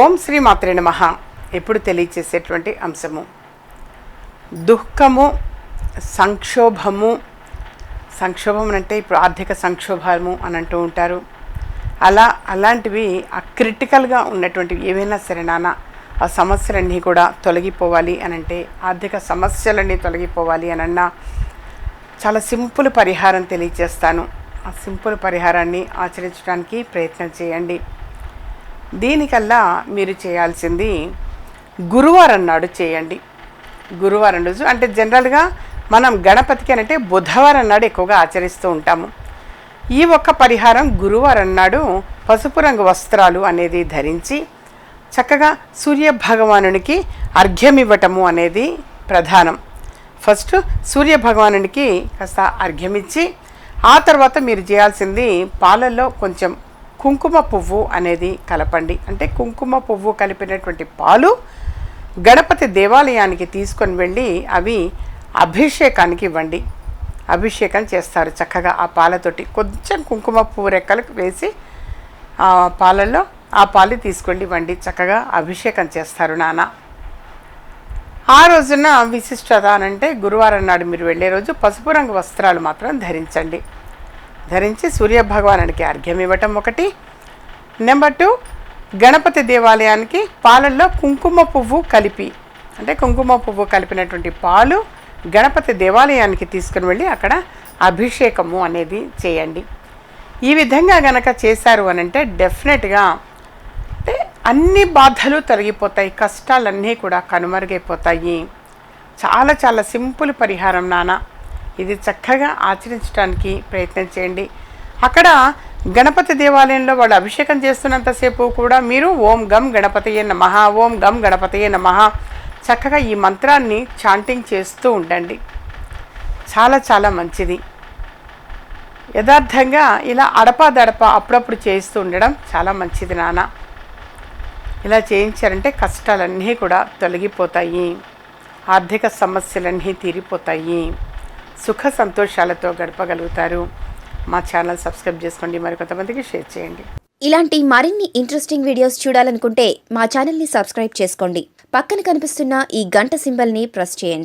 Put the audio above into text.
ఓం శ్రీ మాత్రే నమ. ఎప్పుడు తెలియచేసేటువంటి అంశము? దుఃఖము సంక్షోభము సంక్షోభం అంటే ఇప్పుడు ఆర్థిక సంక్షోభము అని అంటూ ఉంటారు. అలా అలాంటివి ఆ క్రిటికల్గా ఉన్నటువంటివి ఏవైనా సరే నాన్న ఆ సమస్యలన్నీ కూడా తొలగిపోవాలి అని అంటే ఆర్థిక సమస్యలన్నీ తొలగిపోవాలి అనన్నా చాలా సింపుల్ పరిహారం తెలియజేస్తాను ఆ సింపుల్ పరిహారాన్ని ఆచరించడానికి ప్రయత్నం చేయండి. దీనికల్లా మీరు చేయాల్సింది గురువారం నాడు చేయండి. గురువారం రోజు అంటే జనరల్గా మనం గణపతికి అంటే బుధవారం నాడు ఎక్కువగా ఆచరిస్తూ ఉంటాము. ఈ ఒక్క పరిహారం గురువారం నాడు పసుపు రంగు వస్త్రాలు అనేది ధరించి చక్కగా సూర్య భగవానునికి అర్ఘ్యం ఇవ్వటము అనేది ప్రధానం. ఫస్ట్ సూర్య భగవానునికి కాస్త అర్ఘ్యమిచ్చి ఆ తర్వాత మీరు చేయాల్సింది పాలల్లో కొంచెం కుంకుమ పువ్వు అనేది కలపండి. అంటే కుంకుమ పువ్వు కలిపినటువంటి పాలు గణపతి దేవాలయానికి తీసుకొని వెళ్ళి అవి అభిషేకానికి ఇవ్వండి. అభిషేకం చేస్తారు చక్కగా ఆ పాలతోటి. కొంచెం కుంకుమ పువ్వు రెక్కలు వేసి ఆ పాలల్లో ఆ పాలు తీసుకొని ఇవ్వండి. చక్కగా అభిషేకం చేస్తారు నాన్న. ఆ రోజున విశిష్టత అనంటే గురువారం నాడు మీరు వెళ్ళే రోజు పసుపు రంగు వస్త్రాలు మాత్రం ధరించండి. ధరించి సూర్యభగవానుడికి అర్ఘ్యం ఇవ్వటం ఒకటి. నెంబర్ టూ గణపతి దేవాలయానికి పాలల్లో కుంకుమ పువ్వు కలిపి అంటే కుంకుమ పువ్వు కలిపినటువంటి పాలు గణపతి దేవాలయానికి తీసుకుని వెళ్ళి అక్కడ అభిషేకము అనేది చేయండి. ఈ విధంగా గనక చేశారు అని అంటే డెఫినెట్గా అంటే అన్ని బాధలు తొలగిపోతాయి కష్టాలన్నీ కూడా కనుమరుగైపోతాయి. చాలా చాలా సింపుల్ పరిహారం నానా ఇది చక్కగా ఆచరించడానికి ప్రయత్నం చేయండి. అక్కడ గణపతి దేవాలయంలో వాళ్ళు అభిషేకం చేస్తున్నంతసేపు కూడా మీరు ఓం గం గణపతయే మహా ఓం గం గణపతయే మహా చక్కగా ఈ మంత్రాన్ని చాంటింగ్ చేస్తూ ఉండండి. చాలా చాలా మంచిది. యథార్థంగా ఇలా అడపాదడప అప్పుడప్పుడు చేస్తూ ఉండడం చాలా మంచిది నాన్న. ఇలా చేయించారంటే కష్టాలన్నీ కూడా తొలగిపోతాయి. ఆర్థిక సమస్యలన్నీ తీరిపోతాయి. సుఖ సంతోషాలతో గడపగలుగుతారు. మా ఛానల్ సబ్స్క్రైబ్ చేసుకోండి. మరి కొంతమందికి షేర్ చేయండి. ఇలాంటి మరిన్ని ఇంట్రెస్టింగ్ వీడియోస్ చూడాలనుకుంటే మా ఛానల్ని సబ్స్క్రైబ్ చేసుకోండి. పక్కన కనిపిస్తున్న ఈ గంట సింబల్ని ప్రెస్ చేయండి.